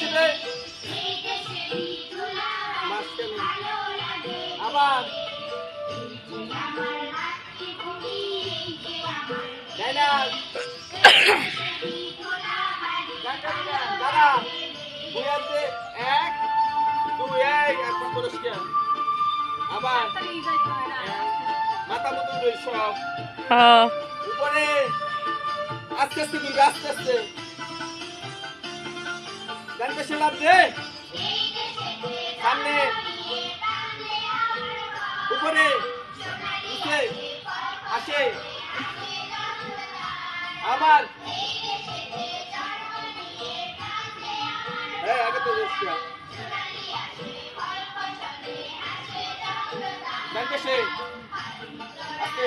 বেশি আবার দাদা এক দুই এক এখন পরিষ্কার। আবার মাথা মতো সব। হ্যাঁ। উপরে আস্তে আস্তে আস্তে আস্তে। বেশি লাভ সামনে। উপরে। নিচে। আসে। এই আগে তো বেশি। আস্তে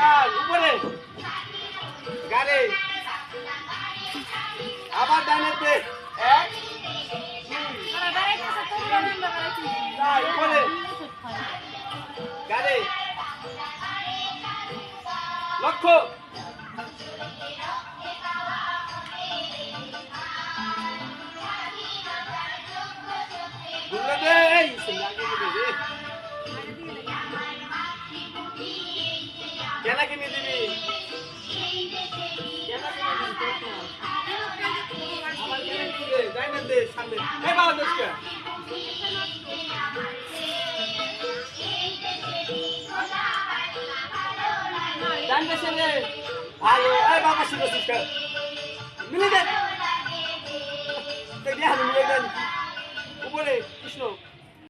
চার উপরে। গাড়ি। আবার ডানেতে এক উপরে। গাড়ি। লক্ষ্য। রে কেন কিনে দিবি? বাবা শিখো শিখো মিলে দেখি উপরে কৃষ্ণ।